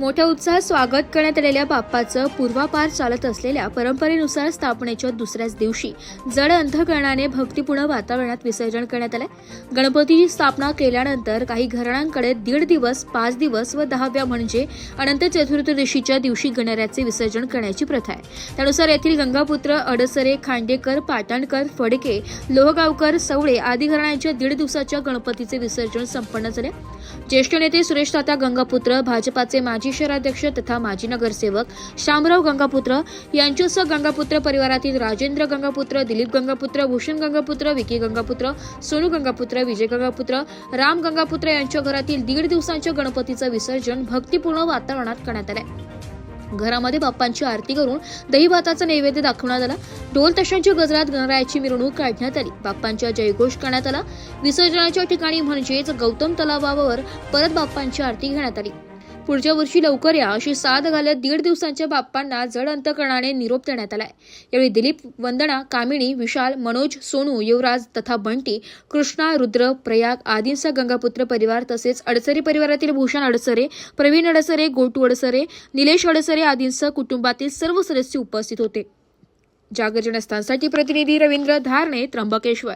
मोठ्या उत्साहात स्वागत करण्यात आलेल्या बाप्पाचं पूर्वापार चालत असलेल्या परंपरेनुसार स्थापनेच्या दुसऱ्याच दिवशी जड अंधकरणाने भक्तिपूर्ण वातावरणात विसर्जन करण्यात आलंय. गणपतीची स्थापना केल्यानंतर काही घराण्यांकडे दीड दिवस पाच दिवस व दहाव्या म्हणजे अनंत चतुर्दशीच्या दिवशी गणरायाचे विसर्जन करण्याची प्रथा आहे. त्यानुसार येथील गंगापुत्र अडसरे खांडेकर पाटणकर फडके लोहगावकर सवळे आदी घराण्यांच्या दीड दिवसाच्या गणपतीचे विसर्जन संपन्न झाले. ज्येष्ठ नेते सुरेश तात्या गंगापुत्र भाजपाचे माजी शहराध्यक्ष तथा माजी नगरसेवक शामराव गंगापुत्र यांच्यासह गंगापुत्र परिवारातील राजेंद्र गंगापुत्र दिलीप गंगापुत्र भूषण गंगापुत्र विकी गंगापुत्र सोनू गंगापुत्र विजय गंगापुत्र राम गंगापुत्र यांच्या घरातील दीड दिवसांच्या गणपतीचं विसर्जन भक्तिपूर्ण वातावरणात करण्यात आलंय. घरामध्ये बाप्पांची आरती करून दही भाताचा नैवेद्य दाखवण्यात आला. ढोल तशांच्या गजरात गणरायाची मिरवणूक काढण्यात आली. बाप्पांच्या जयघोष करण्यात आला. विसर्जनाच्या ठिकाणी म्हणजेच गौतम तलावावर परत बाप्पांची आरती घेण्यात आली. पुढच्या वर्षी लवकर या अशी साथ घालत दीड दिवसांच्या बाप्पांना जड अंतकरणाने निरोप देण्यात आलाय. यावेळी दिलीप वंदना कामिणी विशाल मनोज सोनू युवराज तथा बंटी कृष्णा रुद्र प्रयाग आदींचा गंगापुत्र परिवार तसेच अडसरे परिवारातील भूषण अडसरे प्रवीण अडसरे गोटू अडसरे निलेश अडसरे आदींसह कुटुंबातील सर्व सदस्य उपस्थित होते. जागर जनस्थानसाठी प्रतिनिधी रवींद्र धारणे त्र्यंबकेश्वर.